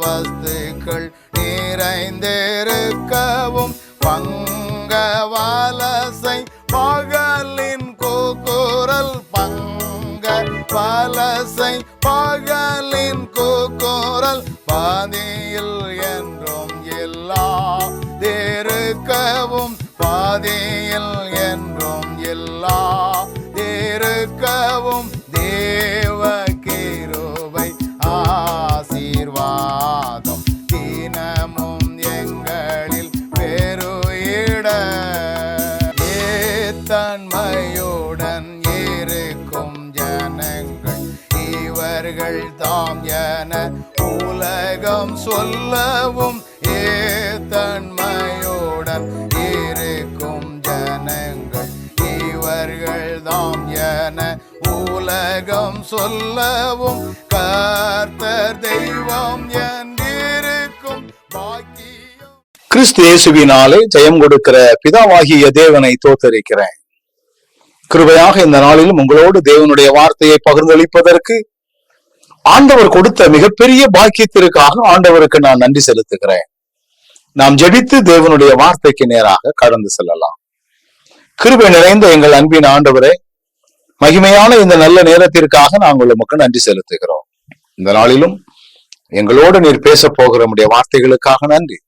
வஸ்துக்கள் நிறைந்திருக்கவும் பங்க வலசை பகலின் கூக்குரல் பங்க பலசை பகலின் கூக்குரல் பாதியில் என்றும் எல்லா தேருக்கவும் பாதியில் என்றும் எல்லா தேருக்கவும் சொல்லவும் ஏத்தன்மையுடன் இருக்கும் ஜனங்கள். இவர்கள் தாம் என உலகம் சொல்லவும் கர்த்தர் தெய்வம் என்றிருக்கும் பாக்கி கிறிஸ்து இயேசுவினாலே ஜெயம் கொடுக்கிற பிதாவாகிய தேவனை தோத்தரிக்கிறேன் கிருபையாக இந்த நாளிலும் உங்களோடு தேவனுடைய வார்த்தையை பகிர்ந்தளிப்பதற்கு ஆண்டவர் கொடுத்த மிகப்பெரிய பாக்கியத்திற்காக ஆண்டவருக்கு நான் நன்றி செலுத்துகிறேன். நாம் ஜெபித்து தேவனுடைய வார்த்தைக்கு நேராக கடந்து செல்லலாம். கிருபை நிறைந்த எங்கள் அன்பின் ஆண்டவரே மகிமையான இந்த நல்ல நேரத்திற்காக நாங்கள் உமக்கு நன்றி செலுத்துகிறோம். இந்த நாளிலும் எங்களோடு நீர் பேச போகிற உடைய வார்த்தைகளுக்காக நன்றி.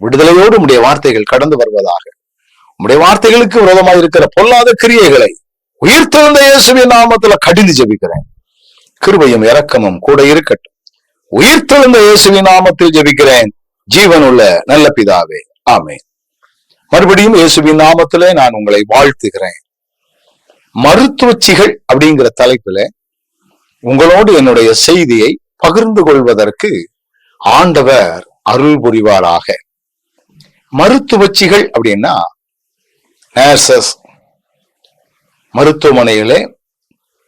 விடுதலையோடு உடைய வார்த்தைகள் கடந்து வருவதாக. உடைய வார்த்தைகளுக்கு விரோதமாக இருக்கிற பொல்லாத கிரியைகளை உயிர்த்தெழுந்த இயேசுவின் நாமத்துல கடிந்து ஜெபிக்கிறேன். கிருபையும் இரக்கமும் கூட இருக்கட்டும். உயிர்த்தெழுந்த இயேசுவின் நாமத்தில் ஜெபிக்கிறேன். ஜீவனுள்ள நல்ல பிதாவே. ஆமே மறுபடியும் இயேசுவின் நாமத்திலே நான் உங்களை வாழ்த்துகிறேன். மருத்துவச்சிகள் அப்படிங்கிற தலைப்பில உங்களோடு என்னுடைய செய்தியை பகிர்ந்து கொள்வதற்கு ஆண்டவர் அருள் புரிவாராக. மருத்துவச்சிகள் அப்படின்னா நர்சஸ் மருத்துவமனையிலே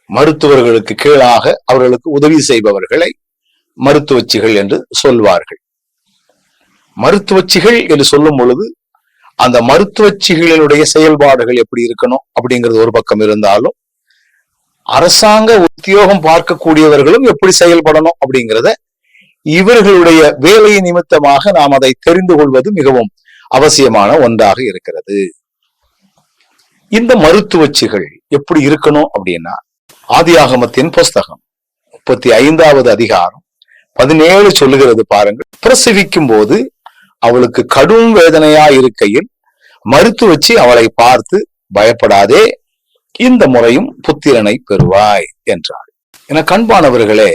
மருத்துவர்களுக்கு கீழாக அவர்களுக்கு உதவி செய்பவர்களை மருத்துவச்சிகள் என்று சொல்வார்கள். மருத்துவச்சிகள் என்று சொல்லும் பொழுது அந்த மருத்துவச்சிகளினுடைய செயல்பாடுகள் எப்படி இருக்கணும் அப்படிங்கிறது ஒரு பக்கம் இருந்தாலும் அரசாங்க உத்தியோகம் பார்க்கக்கூடியவர்களும் எப்படி செயல்படணும் அப்படிங்கிறத இவர்களுடைய வேலை நிமித்தமாக நாம் அதை தெரிந்து கொள்வது மிகவும் அவசியமான ஒன்றாக இருக்கிறது. இந்த மருத்துவச்சிகள் எப்படி இருக்கணும் அப்படின்னா ஆதியாகமத்தின் புஸ்தகம். முப்பத்தி ஐந்தாவது அதிகாரம். பதினேழு சொல்லுகிறது பாருங்கள். பிரசவிக்கும் போது அவளுக்கு கடும் வேதனையா இருக்கையில் மருத்துவச்சி அவளை பார்த்து பயப்படாதே இந்த முறையும் புத்திரனை பெறுவாய் என்றாள். என கண்பானவர்களே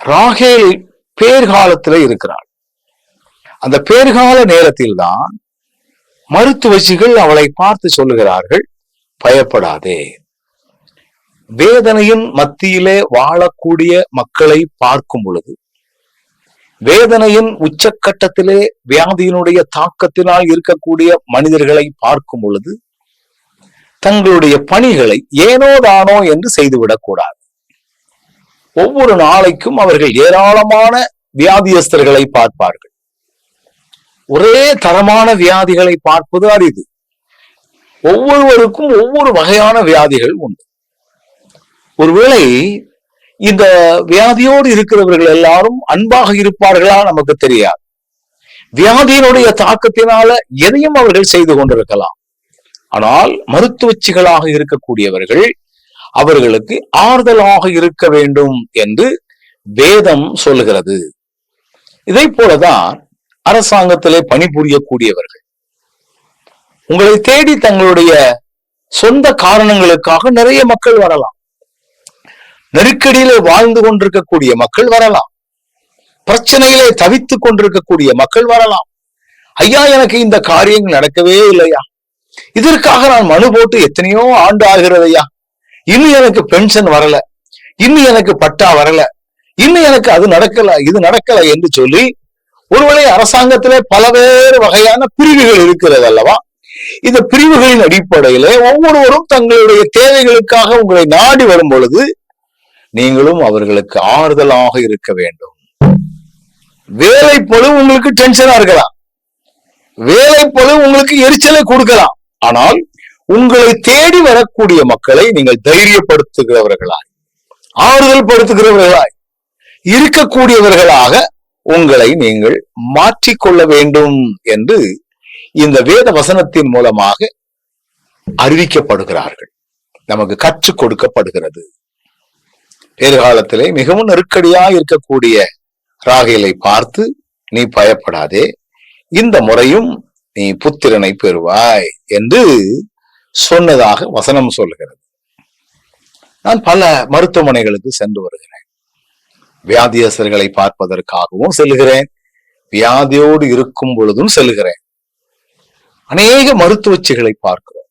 ராகேல் பேர்காலத்துல இருக்கிறாள். அந்த பேர்கால நேரத்தில் தான் மருத்துவச்சிகள் அவளை பார்த்து சொல்லுகிறார்கள் பயப்படாதே வேதனையின் மத்தியிலே வாழக்கூடிய மக்களை பார்க்கும் பொழுது வேதனையின் உச்சக்கட்டத்திலே வியாதியினுடைய தாக்கத்தினால் இருக்கக்கூடிய மனிதர்களை பார்க்கும் பொழுது தங்களுடைய பணிகளை ஏனோ தானோ என்று செய்துவிடக்கூடாது ஒவ்வொரு நாளைக்கும் அவர்கள் ஏராளமான வியாதியஸ்தர்களை பார்ப்பார்கள். ஒரே தரமான வியாதிகளை பார்ப்பது அரிது. ஒவ்வொருவருக்கும் ஒவ்வொரு வகையான வியாதிகள் உண்டு. ஒருவேளை இந்த வியாதியோடு இருக்கிறவர்கள் எல்லாரும் அன்பாக இருப்பார்களா நமக்கு தெரியாது. வியாதியினுடைய தாக்கத்தினால எதையும் அவர்கள் செய்து கொண்டிருக்கலாம். ஆனால் மருத்துவச்சிகளாக இருக்கக்கூடியவர்கள் அவர்களுக்கு ஆறுதலாக இருக்க வேண்டும் என்று வேதம் சொல்லுகிறது. இதை போலதான் அரசாங்கத்திலே பணிபுரியக்கூடியவர்கள். உங்களை தேடி தங்களுடைய சொந்த காரணங்களுக்காக நிறைய மக்கள் வரலாம். நெருக்கடியிலே வாழ்ந்து கொண்டிருக்கக்கூடிய மக்கள் வரலாம். பிரச்சனையிலே தவித்துக் கொண்டிருக்கக்கூடிய மக்கள் வரலாம். ஐயா எனக்கு இந்த காரியங்கள் நடக்கவே இல்லையா? இதற்காக நான் மனு போட்டு எத்தனையோ ஆண்டு ஆகிறது ஐயா. இன்னும் எனக்கு பென்ஷன் வரல. இன்னும் எனக்கு பட்டா வரல. இன்னும் எனக்கு அது நடக்கல இது நடக்கல என்று சொல்லி ஒருவேளை அரசாங்கத்திலே பலவேறு வகையான பிரிவுகள் இருக்கிறது அல்லவா? இந்த பிரிவுகளின் அடிப்படையிலே ஒவ்வொருவரும் தங்களுடைய தேவைகளுக்காக உங்களை நாடி வரும் பொழுது நீங்களும் அவர்களுக்கு ஆறுதலாக இருக்க வேண்டும். வேலை பொழுது உங்களுக்கு டென்ஷனா இருக்கலாம். வேலை பொழுது உங்களுக்கு எரிச்சலை கொடுக்கலாம். ஆனால் உங்களை தேடி வரக்கூடிய மக்களை நீங்கள் தைரியப்படுத்துகிறவர்களாய் ஆறுதல் படுத்துகிறவர்களாய் இருக்கக்கூடியவர்களாக உங்களை நீங்கள் மாற்றிக்கொள்ள வேண்டும் என்று இந்த வேத வசனத்தின் மூலமாக அறிவிக்கப்படுகிறார்கள். நமக்கு கற்றுக் கொடுக்கப்படுகிறது. எதிர்காலத்திலே மிகவும் நெருக்கடியா இருக்கக்கூடிய ராகிலை பார்த்து நீ பயப்படாதே. இந்த முறையும் நீ புத்திரனை பெறுவாய் என்று சொன்னதாக வசனம் சொல்லுகிறது. நான் பல மருத்துவமனைகளுக்கு சென்று வருகிறேன். வியாதியஸ்தர்களை பார்ப்பதற்காகவும் செல்கிறேன் வியாதியோடு இருக்கும் பொழுதும் செல்கிறேன் அநேக மருத்துவச்சிகளை பார்க்கிறோம்.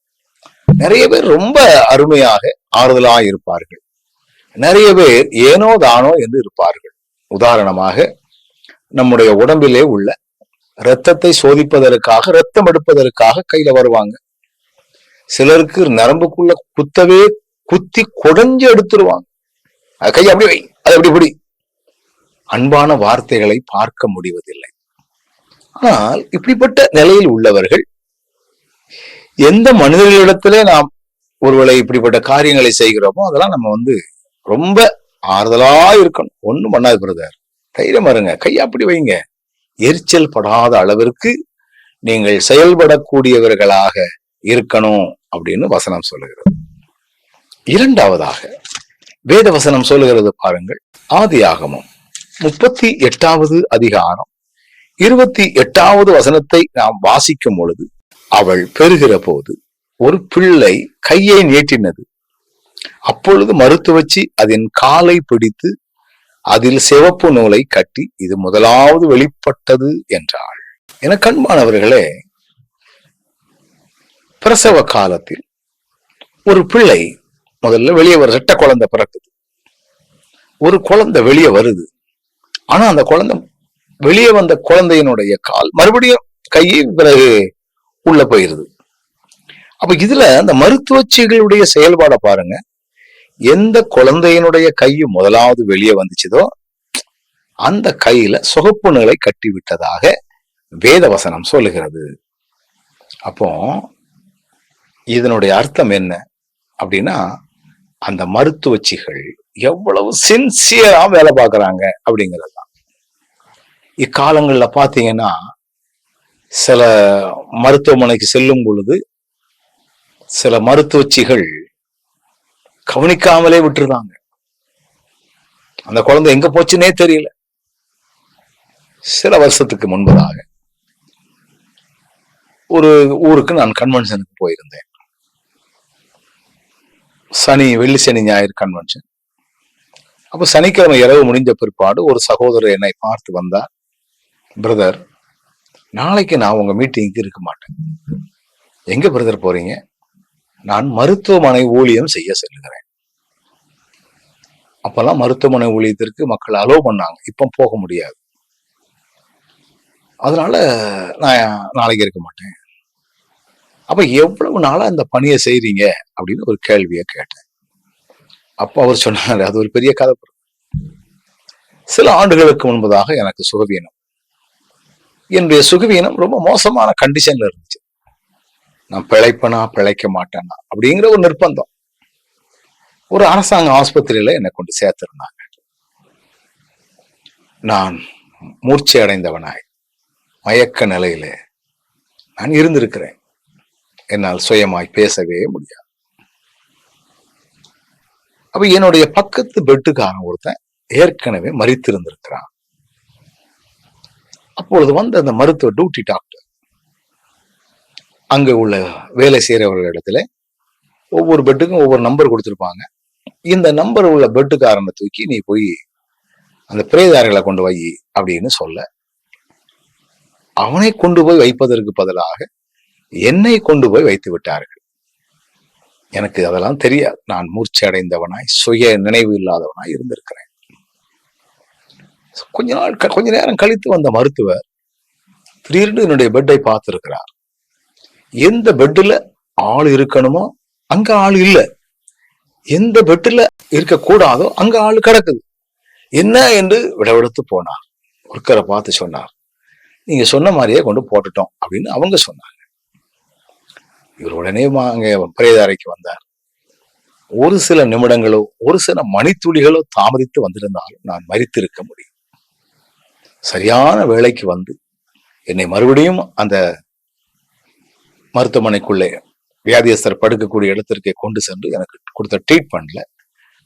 நிறைய பேர் ரொம்ப அருமையாக ஆறுதலாக இருப்பார்கள். நிறைய பேர் ஏனோ தானோ என்று இருப்பார்கள். உதாரணமாக நம்முடைய உடம்பிலே உள்ள இரத்தத்தை சோதிப்பதற்காக ரத்தம் எடுப்பதற்காக கையில வருவாங்க. சிலருக்கு நரம்புக்குள்ள குத்தவே குத்தி குடஞ்சு எடுத்துருவாங்க. கை அப்படி வை அது அப்படி இப்படி. அன்பான வார்த்தைகளை பார்க்க முடிவதில்லை. ஆனால் இப்படிப்பட்ட நிலையில் உள்ளவர்கள் எந்த மனிதர்களிடத்திலே நாம் ஒருவேளை இப்படிப்பட்ட காரியங்களை செய்கிறோமோ அதெல்லாம் நம்ம வந்து ரொம்ப ஆறுதலா இருக்கணும். ஒன்றும் பண்ணாது பிரதர். தைரியம் வருங்க கையை அப்படி வைங்க. எரிச்சல் படாத அளவிற்கு நீங்கள் செயல்படக்கூடியவர்களாக இருக்கணும் அப்படின்னு வசனம் சொல்லுகிறது. இரண்டாவதாக வேத வசனம் சொல்லுகிறது பாருங்கள். ஆதி ஆகமும் முப்பத்தி எட்டாவது அதிகாரம் இருபத்தி எட்டாவது வசனத்தை நாம் வாசிக்கும் பொழுது அவள் பெறுகிற போது ஒரு பிள்ளை கையை நீட்டினது. அப்பொழுது மருத்துவச்சி அதன் காலை பிடித்து அதில் சிவப்பு நூலை கட்டி இது முதலாவது வெளிப்பட்டது என்றாள். என கண்பானவர்களே பிரசவ காலத்தில் ஒரு பிள்ளை முதல்ல வெளியே வர சட்ட குழந்தை பிறக்குது. ஒரு குழந்தை வெளியே வருது. ஆனா அந்த குழந்தை வெளியே வந்த குழந்தையினுடைய கால் மறுபடியும் கையை பிறகு உள்ள போயிருது. அப்ப இதுல அந்த மருத்துவச்சிகளுடைய செயல்பாடை பாருங்க. எந்த குழந்தையினுடைய கை முதலாவது வெளியே வந்துச்சுதோ அந்த கையில சுகப்பு நிலை கட்டிவிட்டதாக வேதவசனம் சொல்லுகிறது. அப்போ இதனுடைய அர்த்தம் என்ன? அப்படின்னா அந்த மருத்துவச்சிகள் எவ்வளவு சின்சியரா வேலை பார்க்கறாங்க அப்படிங்கிறது தான். இக்காலங்களில் பார்த்தீங்கன்னா சில மருத்துவமனைக்கு செல்லும் பொழுது சில மருத்துவச்சிகள் கவனிக்காமலே விட்டுருந்தாங்க அந்த குழந்தை எங்க போச்சுன்னே தெரியல. சில வருஷத்துக்கு முன்பதாக ஒரு ஊருக்கு நான் கன்வென்ஷனுக்கு போயிருந்தேன். சனி வெள்ளி சனி ஞாயிறு கன்வென்ஷன் அப்போ சனிக்கிழமை இரவு முடிஞ்ச பிற்பாடு ஒரு சகோதரர் என்னை பார்த்து வந்தார். பிரதர் நாளைக்கு நான் உங்க மீட்டிங்க்கு இருக்க மாட்டேன். எங்க பிரதர் போறீங்க? நான் மருத்துவமனை ஊழியம் செய்ய செல்லுகிறேன். அப்பெல்லாம் மருத்துவமனை ஊழியத்திற்கு மக்கள் அலோவ் பண்ணாங்க. இப்போ போக முடியாது. அதனால நான் நாளைக்கு இருக்க மாட்டேன். அப்ப எவ்வளவு நாளா இந்த பணியை செய்றீங்க? அப்படின்னு ஒரு கேள்வியை கேட்டேன். அப்ப அவர் சொன்னாரு அது ஒரு பெரிய கதை. சில ஆண்டுகளுக்கு முன்பதாக எனக்கு சுகவீனம். என்னுடைய சுகவீனம் ரொம்ப மோசமான கண்டிஷன்ல இருந்தது. நான் பிழைப்பனா பிழைக்க மாட்டேனா அப்படிங்கிற ஒரு நிர்பந்தம். ஒரு அரசாங்க ஆஸ்பத்திரியில என்னை கொண்டு சேர்த்திருந்தாங்க. நான் மூர்ச்சி அடைந்தவனாய் மயக்க நிலையில நான் இருந்திருக்கிறேன். என்னால் சுயமாய் பேசவே முடியாது. அப்ப என்னுடைய பக்கத்து பெட்டுக்காரன் ஒருத்தன் ஏற்கனவே மறித்திருந்திருக்கிறான். அப்பொழுது வந்து அந்த மருத்துவ டியூட்டி டாக்டர் அங்கே உள்ள வேலை செய்யறவர்களிடத்துல ஒவ்வொரு பெட்டுக்கும் ஒவ்வொரு நம்பர் கொடுத்துருப்பாங்க. இந்த நம்பர் உள்ள பெட்டுக்காரனை தூக்கி நீ போய் அந்த பிரேதாரிகளை கொண்டு வை அப்படின்னு சொல்ல அவனை கொண்டு போய் வைப்பதற்கு பதிலாக என்னை கொண்டு போய் வைத்து விட்டார்கள். எனக்கு அதெல்லாம் தெரியாது. நான் மூர்ச்சி அடைந்தவனாய் சுய நினைவு இல்லாதவனாய் இருந்திருக்கிறேன். கொஞ்ச நாள் க- கொஞ்ச நேரம் கழித்து வந்த மருத்துவர் திடீர்னு என்னுடைய பெட்டை பார்த்திருக்கிறார். எந்த பெட்டில் ஆள் இருக்கணுமோ அங்க ஆள் இல்லை. எந்த பெட்டில் இருக்கக்கூடாதோ அங்க ஆள் கிடக்குது. என்ன என்று விடவெடுத்து போனார். ஒருக்கரை பார்த்து சொன்னார். நீங்க சொன்ன மாதிரியே கொண்டு போட்டுட்டோம் அப்படின்னு அவங்க சொன்னாங்க. இவர் உடனே மா- அங்க வந்தார். ஒரு சில நிமிடங்களோ ஒரு சில மணித்துளிகளோ தாமதித்து வந்திருந்தாலும் நான் மறித்திருக்க முடியும். சரியான வேலைக்கு வந்து என்னை மறுபடியும் அந்த மருத்துவமனைக்குள்ளே வியாதியஸ்தர் படுக்கக்கூடிய இடத்திற்கு கொண்டு சென்று எனக்கு கொடுத்த ட்ரீட்மெண்ட்ல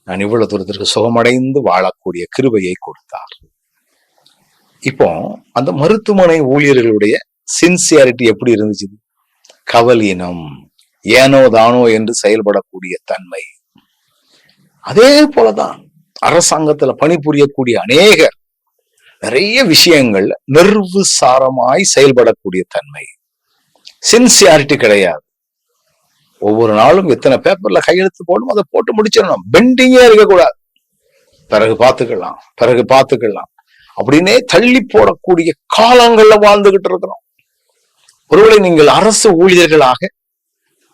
நான் இவ்வளவு தூரத்திற்கு சுகமடைந்து வாழக்கூடிய கிருபையை கொடுத்தார். இப்போ அந்த மருத்துவமனை ஊழியர்களுடைய சின்சியாரிட்டி எப்படி இருந்துச்சு? கவலினம் ஏனோ தானோ என்று செயல்படக்கூடிய தன்மை. அதே போலதான் அரசாங்கத்துல பணிபுரியக்கூடிய அநேகர் நிறைய விஷயங்கள்ல நிர்வுசாரமாய் செயல்படக்கூடிய தன்மை. சின்சியாரிட்டி கிடையாது. ஒவ்வொரு நாளும் எத்தனை பேப்பர்ல கையெழுத்து போடும் அதை போட்டு முடிச்சிடணும். பெண்டிங்கே இருக்கக்கூடாது. பிறகு பார்த்துக்கலாம் பிறகு பார்த்துக்கலாம். அப்படின்னே தள்ளி போடக்கூடிய காலங்கள்ல வாழ்ந்துகிட்டு இருக்கிறோம். ஒருவேளை நீங்கள் அரசு ஊழியர்களாக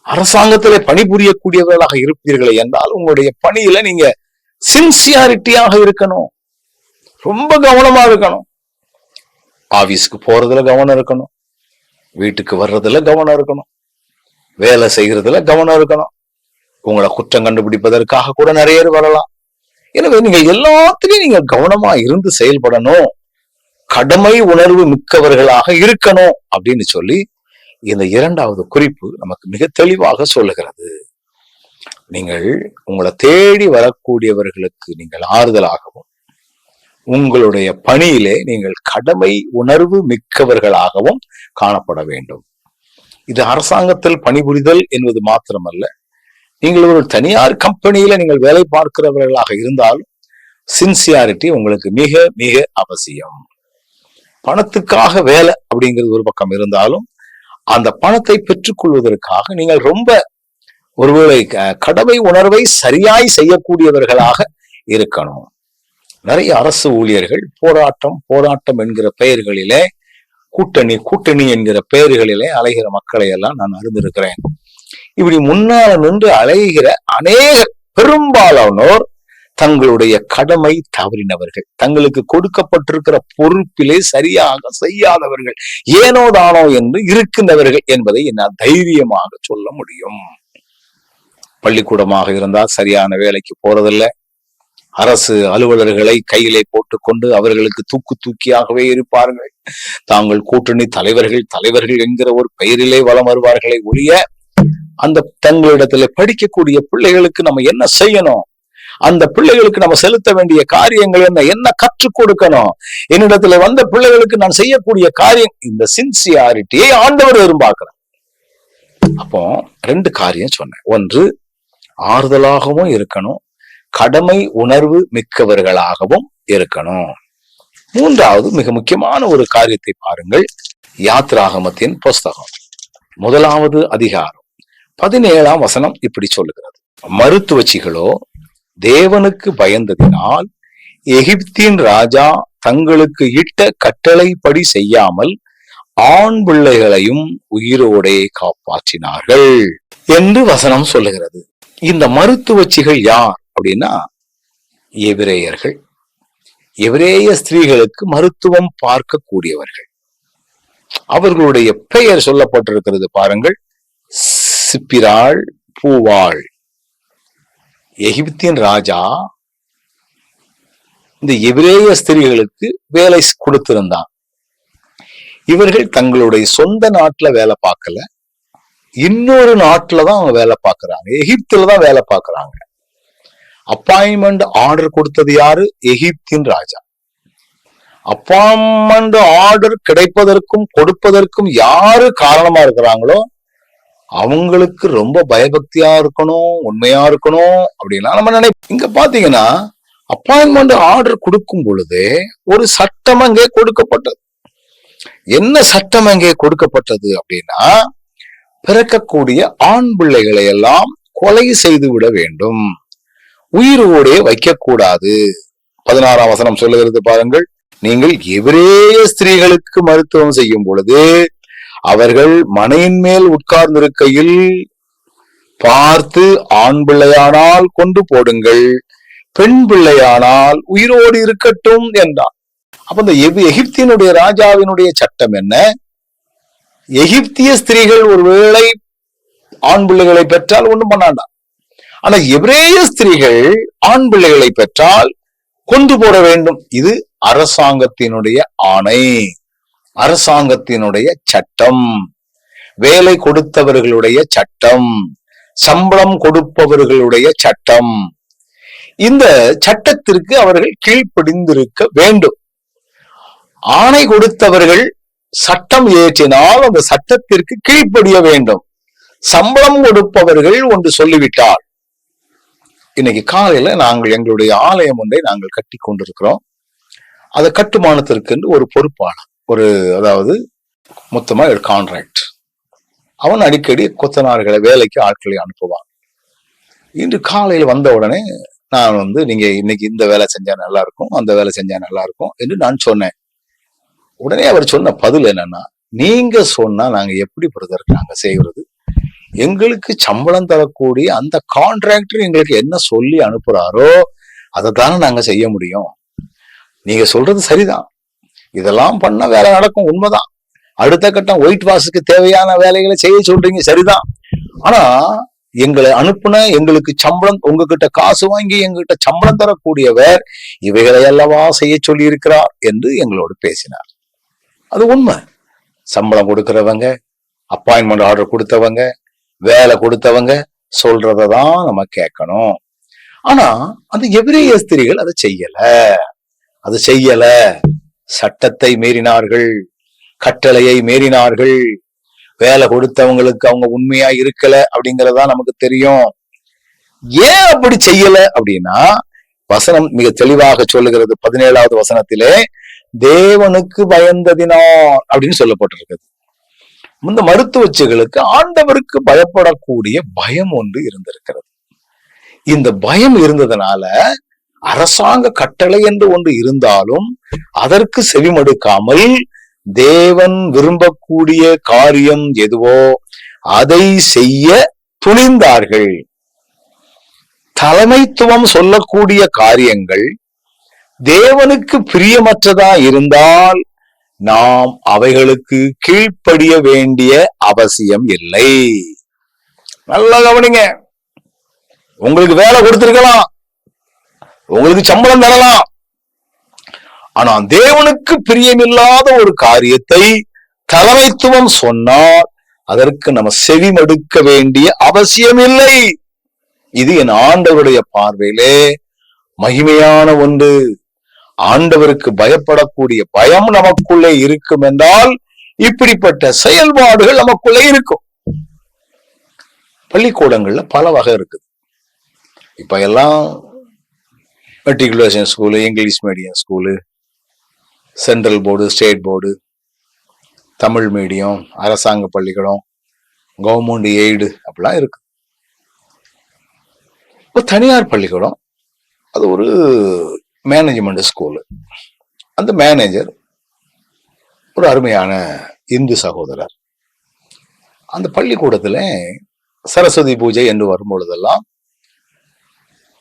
அரசாங்கத்திலே பணிபுரியக்கூடியவர்களாக இருப்பீர்களே என்றால் உங்களுடைய பணியில நீங்க சின்சியாரிட்டியாக இருக்கணும். ரொம்ப கவனமா இருக்கணும். ஆபீஸ்க்கு போறதுல கவனம் இருக்கணும். வீட்டுக்கு வர்றதுல கவனம் இருக்கணும். வேலை செய்யறதுல கவனம் இருக்கணும். உங்களை குற்றம் கண்டுபிடிப்பதற்காக கூட நிறைய பேர் வரலாம். எனவே நீங்க எல்லாத்துலயும் நீங்க கவனமா இருந்து செயல்படணும். கடமை உணர்வு மிக்கவர்களாக இருக்கணும் அப்படின்னு சொல்லி இந்த இரண்டாவது குறிப்பு நமக்கு மிக தெளிவாக சொல்லுகிறது. நீங்கள் உங்களை தேடி வரக்கூடியவர்களுக்கு நீங்கள் ஆறுதலாகவும் உங்களுடைய பணியிலே நீங்கள் கடமை உணர்வு மிக்கவர்களாகவும் காணப்பட வேண்டும். இது அரசாங்கத்தில் பணிபுரிதல் என்பது மாத்திரமல்ல. நீங்கள் ஒரு தனியார் கம்பெனியில நீங்கள் வேலை பார்க்கிறவர்களாக இருந்தாலும் சின்சியாரிட்டி உங்களுக்கு மிக மிக அவசியம். பணத்துக்காக வேலை அப்படிங்கிறது ஒரு பக்கம் இருந்தாலும் அந்த பணத்தை பெற்றுக்கொள்வதற்காக நீங்கள் ரொம்ப ஒருவேளை கடமை உணர்வை சரியாய் செய்யக்கூடியவர்களாக இருக்கணும். நிறைய அரசு ஊழியர்கள் போராட்டம் போராட்டம் என்கிற பெயர்களிலே கூட்டணி கூட்டணி என்கிற பெயர்களிலே அலைகிற மக்களை எல்லாம் நான் அறிந்திருக்கிறேன். இப்படி முன்னால நின்று அலைகிற அநேக பெரும்பாலானோர் தங்களுடைய கடமை தவறினவர்கள். தங்களுக்கு கொடுக்கப்பட்டிருக்கிற பொறுப்பிலே சரியாக செய்யாதவர்கள் ஏனோ தானோ என்று இருக்கின்றவர்கள் என்பதை என்னால் தைரியமாக சொல்ல முடியும். பள்ளிக்கூடமாக இருந்தால் சரியான வேலைக்கு போறதில்லை. அரசு அலுவலர்களை கையிலே போட்டுக்கொண்டு அவர்களுக்கு தூக்கு தூக்கியாகவே இருப்பார்கள். தாங்கள் கூட்டணி தலைவர்கள் தலைவர்கள் என்கிற ஒரு பெயரிலே வலம் வருவார்களை ஒழிய அந்த தங்களிடத்துல படிக்கக்கூடிய பிள்ளைகளுக்கு நம்ம என்ன செய்யணும்? அந்த பிள்ளைகளுக்கு நம்ம செலுத்த வேண்டிய காரியங்கள் என்ன? என்ன கற்றுக் கொடுக்கணும்? என்னிடத்துல வந்த பிள்ளைகளுக்கு நான் செய்யக்கூடிய காரியம் இந்த சின்சியாரிட்டியை ஆண்டவர் விரும்பாக்குறேன் அப்போ ரெண்டு காரியம் சொன்னேன். ஒன்று ஆறுதலாகவும் இருக்கணும். கடமை உணர்வு மிக்கவர்களாகவும் இருக்கணும். மூன்றாவது மிக முக்கியமான ஒரு காரியத்தை பாருங்கள். யாத்ராகமத்தின் புஸ்தகம். முதலாவது அதிகாரம். பதினேழாம் வசனம் இப்படி சொல்லுகிறது. மருத்துவச்சிகளோ தேவனுக்கு பயந்ததினால் எகிப்தின் ராஜா தங்களுக்கு இட்ட கட்டளைப்படி செய்யாமல் ஆண் பிள்ளைகளையும் உயிரோடே காப்பாற்றினார்கள். என்று வசனம் சொல்லுகிறது. இந்த மருத்துவச்சிகள் யார்? அப்படின்னா எபிரேயர்கள். எபிரேய ஸ்திரீகளுக்கு மருத்துவம் பார்க்கக்கூடியவர்கள். அவர்களுடைய பெயர் சொல்லப்பட்டிருக்கிறது பாருங்கள். சிப்பிராள் பூவாள். எகிப்தின் ராஜா இந்த எபிரேய ஸ்திரீகளுக்கு வேலை கொடுத்திருந்தான். இவர்கள் தங்களுடைய சொந்த நாட்டுல வேலை பார்க்கல. இன்னொரு நாட்டுல தான் அவங்க வேலை பார்க்கறாங்க. எகிப்துல தான் வேலை பார்க்கறாங்க. அப்பாயின்மெண்ட் ஆர்டர் கொடுத்தது யாரு? எகிப்தின் ராஜா. அப்பாயின்மெண்ட் ஆர்டர் கிடைப்பதற்கும் கொடுப்பதற்கும் யாரு காரணமா இருக்கிறாங்களோ அவங்களுக்கு ரொம்ப பயபக்தியா இருக்கணும் உண்மையா இருக்கணும் அப்படின்னா நம்ம நினை இங்க பாத்தீங்கன்னா அப்பாயின்மெண்ட் ஆர்டர் கொடுக்கும் பொழுது ஒரு சட்டம் அங்கே கொடுக்கப்பட்டது. என்ன சட்டம் அங்கே கொடுக்கப்பட்டது அப்படின்னா பிறக்கக்கூடிய ஆண் பிள்ளைகளை எல்லாம் கொலை செய்து விட வேண்டும். உயிரோடே வைக்கக்கூடாது. பதினாறாம் வசனம் சொல்லுகிறது பாருங்கள். நீங்கள் எவரேய ஸ்திரீகளுக்கு மருத்துவம் செய்யும் பொழுது அவர்கள் மனையின் மேல் உட்கார்ந்திருக்கையில் பார்த்து ஆண் பிள்ளையானால் கொண்டு போடுங்கள் பெண் பிள்ளையானால் உயிரோடு இருக்கட்டும் என்றார் அப்ப இந்த எபி- எகிப்தினுடைய ராஜாவினுடைய சட்டம் என்ன? எகிப்திய ஸ்திரீகள் ஒருவேளை ஆண் பிள்ளைகளை பெற்றால் ஒண்ணும் பண்ணாண்டாம் ஆனா எபிரேய ஸ்திரீகள் ஆண் பிள்ளைகளை பெற்றால் கொண்டு போட வேண்டும். இது அரசாங்கத்தினுடைய ஆணை. அரசாங்கத்தினுடைய சட்டம். வேலை கொடுத்தவர்களுடைய சட்டம். சம்பளம் கொடுப்பவர்களுடைய சட்டம். இந்த சட்டத்திற்கு அவர்கள் கீழ்ப்படிந்திருக்க வேண்டும். ஆணை கொடுத்தவர்கள் சட்டம் இயற்றினால் அந்த சட்டத்திற்கு கீழ்ப்படிய வேண்டும். சம்பளம் கொடுப்பவர்கள் ஒன்று சொல்லிவிட்டார். இன்னைக்கு காலையில நாங்கள் எங்களுடைய ஆலயம் ஒன்றை நாங்கள் கட்டி கொண்டிருக்கிறோம். அது கட்டுமானத்திற்கு என்று ஒரு பொறுப்பாளர் ஒரு அதாவது மொத்தமா ஒரு கான்ட்ராக்ட் அவன் அடிக்கடி கொத்தனார்களை வேலைக்கு ஆட்களை அனுப்புவான். இன்று காலையில் வந்த உடனே நான் வந்து நீங்க இன்னைக்கு இந்த வேலை செஞ்சா நல்லா இருக்கும் அந்த வேலை செஞ்சா நல்லா இருக்கும் என்று நான் சொன்னேன். உடனே அவர் சொன்ன பதில் என்னன்னா நீங்க சொன்னா நாங்க எப்படி பிரதர் நாங்க செய்யறது எங்களுக்கு சம்பளம் தரக்கூடிய அந்த கான்ட்ராக்டர் எங்களுக்கு என்ன சொல்லி அனுப்புறாரோ அதை தானே நாங்க செய்ய முடியும். நீங்க சொல்றது சரிதான். இதெல்லாம் பண்ண வேலை நடக்கும் உண்மைதான். அடுத்த கட்டம் ஒயிட் வாஷுக்கு தேவையான வேலைகளை செய்ய சொல்றீங்க சரிதான். ஆனா எங்களை அனுப்புன எங்களுக்கு சம்பளம் உங்ககிட்ட காசு வாங்கி எங்ககிட்ட சம்பளம் தரக்கூடியவர் இவைகளை அல்லவா செய்ய சொல்லி இருக்கிறார் என்று எங்களோடு பேசினார். அது உண்மை. சம்பளம் கொடுக்கிறவங்க அப்பாயின்மெண்ட் ஆர்டர் கொடுத்தவங்க வேலை கொடுத்தவங்க சொல்றதை தான் நம்ம கேட்கணும். ஆனா அந்த எபிரேய ஸ்திரிகள் அதை செய்யல. அது செய்யல. சட்டத்தை மீறினார்கள் கட்டளையை மீறினார்கள். வேலை கொடுத்தவங்களுக்கு அவங்க உண்மையா இருக்கல அப்படிங்கறதா நமக்கு தெரியும். ஏன் அப்படி செய்யல அப்படின்னா வசனம் மிக தெளிவாக சொல்லுகிறது பதினேழாவது வசனத்திலே தேவனுக்கு பயந்ததினால் அப்படின்னு சொல்லப்பட்டிருக்குது. இந்த மருத்துவச்சிகளுக்கு ஆண்டவருக்கு பயப்படக்கூடிய பயம் ஒன்று இருந்திருக்கிறது. இந்த பயம் இருந்ததுனால அரசாங்க கட்டளை என்று ஒன்று இருந்தாலும் அதற்கு செவிமடுக்காமல் தேவன் விரும்பக்கூடிய காரியம் எதுவோ அதை செய்ய துணிந்தார்கள். தலைமைத்துவம் சொல்லக்கூடிய காரியங்கள் தேவனுக்கு பிரியமற்றதா இருந்தால் நாம் அவைகளுக்கு கீழ்ப்படிய வேண்டிய அவசியம் இல்லை. நல்லா கவனிங்க. உங்களுக்கு வேலை கொடுத்திருக்கலாம். உங்களுக்கு சம்பளம் தரலாம். ஆனா தேவனுக்கு பிரியமில்லாத ஒரு காரியத்தை தலைமைத்துவம் சொன்னால் அதற்கு நம்ம செவிமடுக்க வேண்டிய அவசியம் இல்லை. இது என் ஆண்டவருடைய பார்வையிலே மகிமையான ஒன்று. ஆண்டவருக்கு பயப்படக்கூடிய பயம் நமக்குள்ளே இருக்கும் என்றால் இப்படிப்பட்ட செயல்பாடுகள் நமக்குள்ளே இருக்கும். பள்ளிக்கூடங்கள்ல பல வகை இருக்குது. இப்ப எல்லாம் matriculation school English medium school central board state board Tamil medium அரசாங்க பள்ளிக்கூடம் கவர்மெண்ட் எய்டு அப்படிலாம் இருக்கு. இப்போ தனியார் பள்ளிக்கூடம் அது ஒரு மேனேஜ்மெண்ட் ஸ்கூலு அந்த மேனேஜர் ஒரு அருமையான இந்து சகோதரர். அந்த பள்ளிக்கூடத்தில் சரஸ்வதி பூஜை என்று வரும்பொழுதெல்லாம்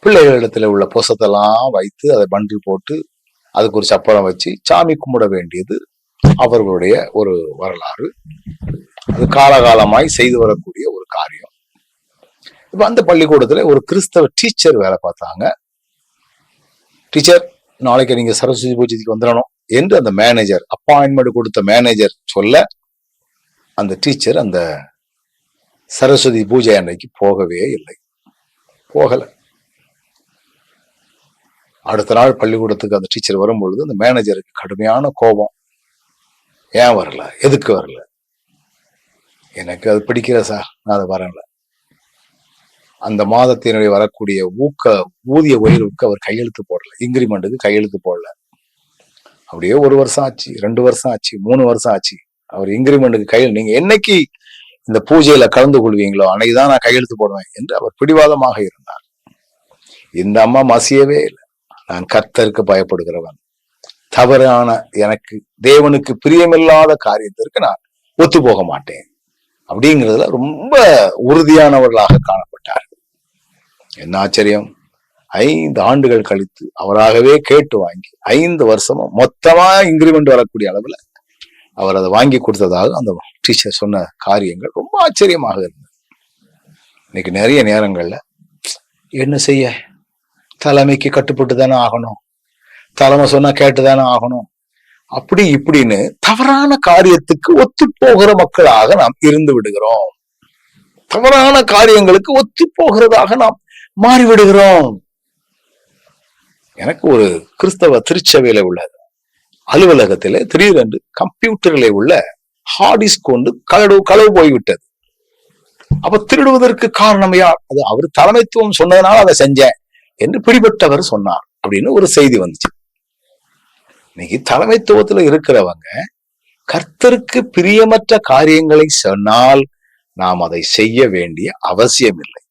பிள்ளைகளிடத்தில் உள்ள பொசத்தெல்லாம் வைத்து அதை பண்டில் போட்டு அதுக்கு ஒரு சப்பரம் வச்சு சாமி கும்பிட வேண்டியது அவர்களுடைய ஒரு வரலாறு. அது காலகாலமாய் செய்து வரக்கூடிய ஒரு காரியம். இப்போ அந்த பள்ளிக்கூடத்தில் ஒரு கிறிஸ்தவ டீச்சர் வேலை பார்த்தாங்க. டீச்சர் நாளைக்கு நீங்க சரஸ்வதி பூஜைக்கு வந்துடணும் என்று அந்த மேனேஜர் அப்பாயின்மெண்ட் கொடுத்த மேனேஜர் சொல்ல அந்த டீச்சர் அந்த சரஸ்வதி பூஜை அன்னைக்கு போகவே இல்லை. போகல. அடுத்த நாள் பள்ளிக்கூடத்துக்கு அந்த டீச்சர் வரும்பொழுது அந்த மேனேஜருக்கு கடுமையான கோபம். ஏன் வரல? எதுக்கு வரல? எனக்கு அது பிடிக்கிற சார் நான் அது வரல. அந்த மாதத்தினுடைய வரக்கூடிய ஊக்க ஊதிய உயர்வுக்கு அவர் கையெழுத்து போடல. இன்கிரிமெண்ட்டுக்கு கையெழுத்து போடல. அப்படியே ஒரு வருஷம் ஆச்சு ரெண்டு வருஷம் ஆச்சு மூணு வருஷம் ஆச்சு. அவர் இன்கிரிமெண்ட்டுக்கு கையில் நீங்க என்னைக்கு இந்த பூஜையில கலந்து கொள்வீங்களோ அன்னைக்குதான் நான் கையெழுத்து போடுவேன் என்று அவர் பிடிவாதமாக இருந்தார். இந்த அம்மா மசியவே இல்லை. நான் கர்த்தருக்கு பயப்படுகிறவன். தவறான எனக்கு தேவனுக்கு பிரியமில்லாத காரியத்திற்கு நான் ஒத்து போக மாட்டேன். அப்படிங்கிறதுல ரொம்ப உறுதியானவர்களாக காணப்பட்டார். என்ன ஆச்சரியம்? ஐந்து ஆண்டுகள் கழித்து அவராகவே கேட்டு வாங்கி ஐந்து வருஷமும் மொத்தமா இன்கிரிமெண்ட் வரக்கூடிய அளவுல அவர் அதை வாங்கி கொடுத்ததாக அந்த டீச்சர் சொன்ன காரியங்கள் ரொம்ப ஆச்சரியமாக இருந்தது. இன்னைக்கு நிறைய நேரங்கள்ல என்ன செய்ய? தலைமைக்கு கட்டுப்பட்டு தானே ஆகணும். தலைமை சொன்னா கேட்டு தானே ஆகணும். அப்படி இப்படின்னு தவறான காரியத்துக்கு ஒத்து போகிற மக்களாக நாம் இருந்து விடுகிறோம். தவறான காரியங்களுக்கு ஒத்து போகிறதாக நாம் மாறிவிடுகிறோம். எனக்கு ஒரு கிறிஸ்தவ திருச்சபையில உள்ள அலுவலகத்திலே திடீரென்று கம்ப்யூட்டரிலே உள்ள ஹார்டிஸ்க் கொண்டு களவு களவு போய்விட்டது. அப்ப திருடுவதற்கு காரணம் யார்? அது அவர் தலைமைத்துவம் சொன்னதுனால அதை செஞ்சேன் என்று பிடிபட்டவர் சொன்னார் அப்படின்னு ஒரு செய்தி வந்துச்சு. இன்னைக்கு தலைமைத்துவத்துல இருக்கிறவங்க கர்த்தருக்கு பிரியமற்ற காரியங்களை சொன்னால் நாம் அதை செய்ய வேண்டிய அவசியம் இல்லை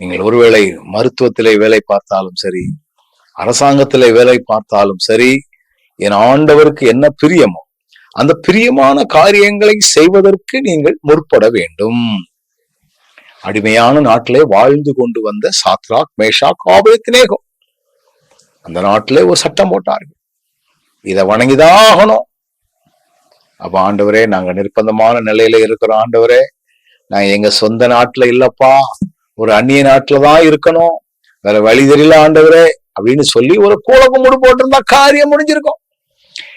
நீங்கள் ஒருவேளை மருத்துவத்திலே வேலை பார்த்தாலும் சரி அரசாங்கத்திலே வேலை பார்த்தாலும் சரி என் ஆண்டவருக்கு என்ன பிரியமோ அந்த பிரியமான காரியங்களை செய்வதற்கு நீங்கள் முற்பட வேண்டும். அடிமையான நாட்டிலே வாழ்ந்து கொண்டு வந்த சாத்ராக் மேஷாக் ஆபேத்நேகம் அந்த நாட்டிலே ஒரு சட்டம் போட்டார்கள். இதை வணங்கிதான் ஆகணும். அப்ப ஆண்டவரே நாங்க நிர்பந்தமான நிலையில இருக்கிறோம் ஆண்டவரே. நான் எங்க சொந்த நாட்டுல இல்லப்பா. ஒரு அந்நிய நாட்டுல தான் இருக்கணும். வேற வழி தெரியல ஆண்டவரே அப்படின்னு சொல்லி ஒரு கூல கும்பிடு போட்டிருந்தா காரியம் முடிஞ்சிருக்கும்.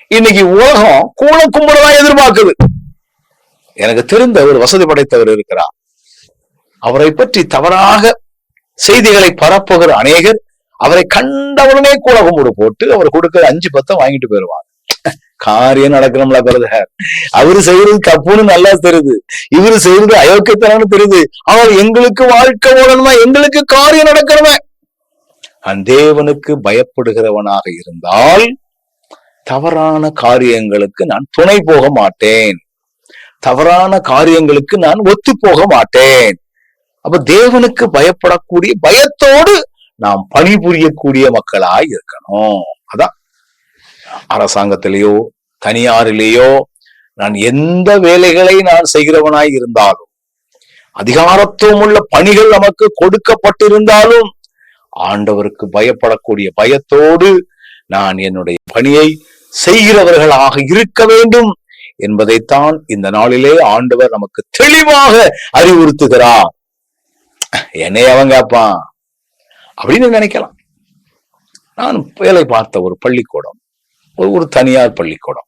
இன்னைக்கு உலகம் கூல கும்பிடுதான் எதிர்பார்க்குது. எனக்கு தெரிந்த ஒரு வசதி படைத்தவர் இருக்கிறார். அவரை பற்றி தவறாக செய்திகளை பரப்புகிற அநேகர் அவரை கண்டவுடனே கூல கும்பிடு போட்டு அவர் கொடுக்கிற அஞ்சு பத்தம் வாங்கிட்டு போயிடுவாங்க காரியம் நடக்கணும்ல பிரதர் அவரு செய்யறது தப்புன்னு நல்லா தெரியுது. இவரு செய்யறது அயோக்கியத்தனம்னு தெரியுது. அவர் எங்களுக்கு வாழ்க்கை ஓடணுமா? எங்களுக்கு காரியம் நடக்கணுமே? தேவனுக்கு பயப்படுகிறவனாக இருந்தால் தவறான காரியங்களுக்கு நான் துணை போக மாட்டேன். தவறான காரியங்களுக்கு நான் ஒத்து போக மாட்டேன். அப்ப தேவனுக்கு பயப்படக்கூடிய பயத்தோடு நாம் பணிபுரியக்கூடிய மக்களாய் இருக்கணும். அதான் அரசாங்கத்திலேயோ தனியாரிலேயோ நான் எந்த வேலைகளை நான் செய்கிறவனாய் இருந்தாலும் அதிகாரத்துவம் உள்ள பணிகள் நமக்கு கொடுக்கப்பட்டிருந்தாலும் ஆண்டவருக்கு பயப்படக்கூடிய பயத்தோடு நான் என்னுடைய பணியை செய்கிறவர்களாக இருக்க வேண்டும் என்பதைத்தான் இந்த நாளிலே ஆண்டவர் நமக்கு தெளிவாக அறிவுறுத்துகிறார். என்னை அவன் கேட்பான் அப்படின்னு நினைக்கலாம். நான் வேலை பார்த்த ஒரு பள்ளிக்கூடம். ஒரு தனியார் பள்ளிக்கூடம்.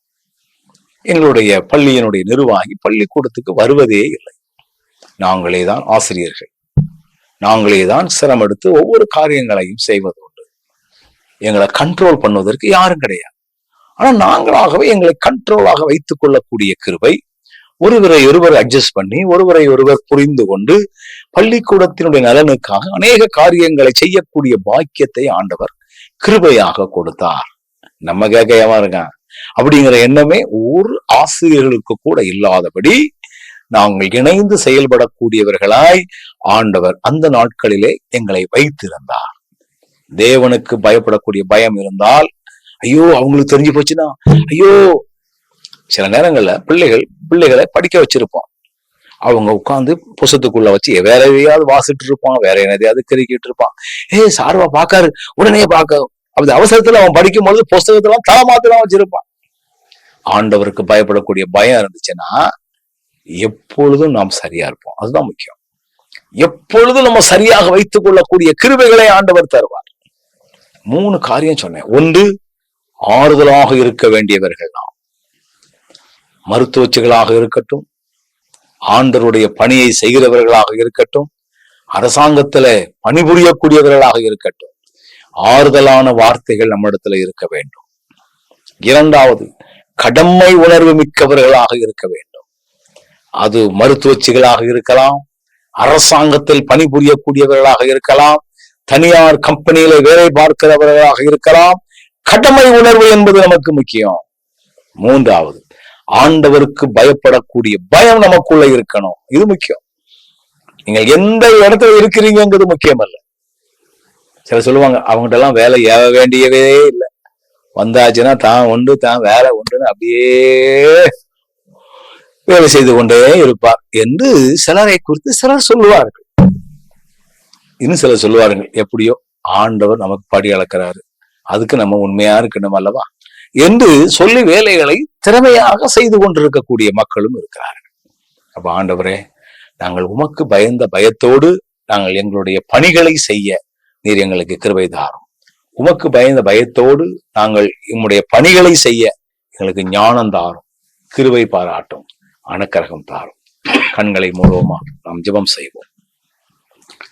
எங்களுடைய பள்ளியினுடைய நிர்வாகி பள்ளிக்கூடத்துக்கு வருவதே இல்லை. நாங்களே தான் ஆசிரியர்கள். நாங்களே தான் சிரமெடுத்து எடுத்து ஒவ்வொரு காரியங்களையும் செய்வது உண்டு. எங்களை கண்ட்ரோல் பண்ணுவதற்கு யாரும் கிடையாது. ஆனா நாங்களாகவே எங்களை கண்ட்ரோலாக வைத்துக் கொள்ளக்கூடிய கிருபை ஒருவரை ஒருவர் அட்ஜஸ்ட் பண்ணி ஒருவரை ஒருவர் புரிந்து கொண்டு பள்ளிக்கூடத்தினுடைய நலனுக்காக அநேக காரியங்களை செய்யக்கூடிய பாக்கியத்தை ஆண்டவர் கிருபையாக கொடுத்தார். நம்ம கேட்க இருக்கான். அப்படிங்கிற எண்ணமே ஒரு ஆசிரியர்களுக்கு கூட இல்லாதபடி நாங்கள் இணைந்து செயல்படக்கூடியவர்களாய் ஆண்டவர் அந்த நாட்களிலே எங்களை வைத்திருந்தார். தேவனுக்கு பயப்படக்கூடிய பயம் இருந்தால் ஐயோ அவங்களுக்கு தெரிஞ்சு போச்சுன்னா ஐயோ சில நேரங்கள்ல பிள்ளைகள் பிள்ளைகளை படிக்க வச்சிருப்போம். அவங்க உட்கார்ந்து புசத்துக்குள்ள வச்சு வேற எதையாவது வாசிட்டு இருப்பான் வேற எதையாவது கிரிக்கிட்டு இருப்பான். ஏய் சார்வா பாக்காரு உடனே பார்க்க அப்படி அவசரத்துல அவன் படிக்கும் பொழுது புஸ்தகத்தெல்லாம் தலை வச்சிருப்பான். ஆண்டவருக்கு பயப்படக்கூடிய பயம் இருந்துச்சுன்னா எப்பொழுதும் நாம் சரியா இருப்போம். அதுதான் முக்கியம். எப்பொழுதும் நம்ம சரியாக வைத்துக் கொள்ளக்கூடிய கிருபைகளை ஆண்டவர் தருவார். மூணு காரியம் சொன்னேன். ஒன்று ஆறுதலாக இருக்க வேண்டியவர்கள் நாம். மருத்துவச்சிகளாக இருக்கட்டும் ஆண்டருடைய பணியை செய்கிறவர்களாக இருக்கட்டும் அரசாங்கத்துல பணிபுரியக்கூடியவர்களாக இருக்கட்டும். ஆறுதலான வார்த்தைகள் நம்மிடத்துல இருக்க வேண்டும். இரண்டாவது கடமை உணர்வு மிக்கவர்களாக இருக்க வேண்டும். அது மருத்துவச்சிகளாக இருக்கலாம் அரசாங்கத்தில் பணிபுரியக்கூடியவர்களாக இருக்கலாம் தனியார் கம்பெனியில வேலை பார்க்கிறவர்களாக இருக்கலாம். கடமை உணர்வு என்பது நமக்கு முக்கியம். மூன்றாவது ஆண்டவருக்கு பயப்படக்கூடிய பயம் நமக்குள்ள இருக்கணும். இது முக்கியம். நீங்கள் எந்த இடத்துல இருக்கிறீங்கிறது முக்கியம் அல்ல சில சொல்லுவாங்க அவங்ககிட்ட எல்லாம் வேலை ஏவ வேண்டியவே இல்லை. வந்தாச்சுன்னா தான் உண்டு தான் வேலை உண்டுன்னு அப்படியே வேலை செய்து கொண்டே இருப்பார் என்று சிலரை குறித்து சிலர் சொல்லுவார்கள். இன்னும் சிலர் சொல்லுவார்கள் எப்படியோ ஆண்டவர் நமக்கு படி அளக்கிறாரு. அதுக்கு நம்ம உண்மையா இருக்கணும் அல்லவா? என்று சொல்லி வேலைகளை திறமையாக செய்து கொண்டிருக்கக்கூடிய மக்களும் இருக்கிறார்கள். அப்ப ஆண்டவரே நாங்கள் உமக்கு பயந்த பயத்தோடு நாங்கள் எங்களுடைய பணிகளை செய்ய நீர் எங்களுக்கு கிருபை தாரும். உமக்கு பயந்த பயத்தோடு நாங்கள் உம்முடைய பணிகளை செய்ய எங்களுக்கு ஞானம் தாரும். கிருபை பாராட்டும் அணுக்கரகம் தாரும். கண்களை மூலமா நாம் ஜெபம் செய்வோம்.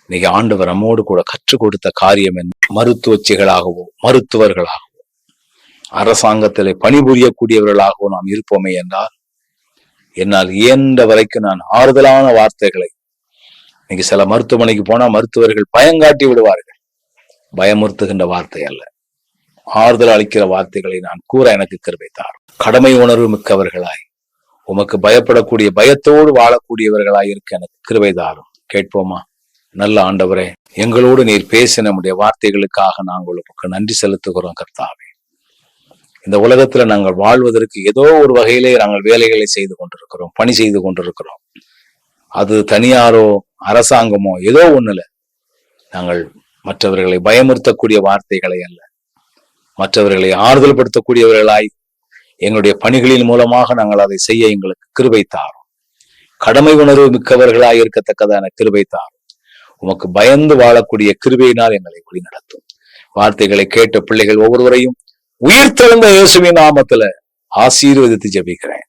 இன்னைக்கு ஆண்டவர் நம்மோடு கூட கற்றுக் கொடுத்த காரியம் என்ன? மருத்துவச்சிகளாகவோ மருத்துவர்களாகவோ அரசாங்கத்திலே பணிபுரியக்கூடியவர்களாகவோ நாம் இருப்போமே என்றால் என்னால் இயன்ற வரைக்கும் நான் ஆறுதலான வார்த்தைகளை இன்னைக்கு சில மருத்துவமனைக்கு போனா மருத்துவர்கள் பயங்காட்டி விடுவார்கள். பயமுறுத்துகின்ற வார்த்தை அல்ல. ஆறுதல் அளிக்கிற வார்த்தைகளை நான் கூற எனக்கு கருவைத்தார் கடமை உணர்வு மிக்கவர்களாய் உமக்கு பயப்படக்கூடிய பயத்தோடு வாழக்கூடியவர்களாய் இருக்க எனக்கு கிருவை தாரும். கேட்போமா? நல்ல ஆண்டவரே எங்களோடு நீர் பேசி நம்முடைய வார்த்தைகளுக்காக நாங்கள் உங்களுக்கு நன்றி செலுத்துகிறோம் கர்த்தாவே. இந்த உலகத்துல நாங்கள் வாழ்வதற்கு ஏதோ ஒரு வகையிலே நாங்கள் வேலைகளை செய்து கொண்டிருக்கிறோம் பணி செய்து கொண்டிருக்கிறோம். அது தனியாரோ அரசாங்கமோ ஏதோ ஒண்ணுல நாங்கள் மற்றவர்களை பயமுறுத்தக்கூடிய வார்த்தைகளை அல்ல. மற்றவர்களை ஆறுதல் படுத்தக்கூடியவர்களாய் எங்களுடைய பணிகளின் மூலமாக நாங்கள் அதை செய்ய எங்களுக்கு கிருபை தாரும். கடமை உணர்வு மிக்கவர்களாய் இருக்கத்தக்கதான கிருபை தாரும். உமக்கு பயந்து வாழக்கூடிய கிருபையினால் எங்களை வழிநடத்தும் வார்த்தைகளை கேட்ட பிள்ளைகள் ஒவ்வொருவரையும் உயிர்த்தெழுந்த இயேசுவின் நாமத்துல ஆசீர்வதித்து ஜெபிக்கிறேன்.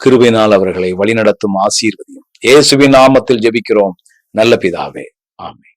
கிருபையினால் அவர்களை வழிநடத்தும் ஆசீர்வதியும் இயேசுவின் நாமத்தில் ஜெபிக்கிறோம். நல்ல பிதாவே ஆமே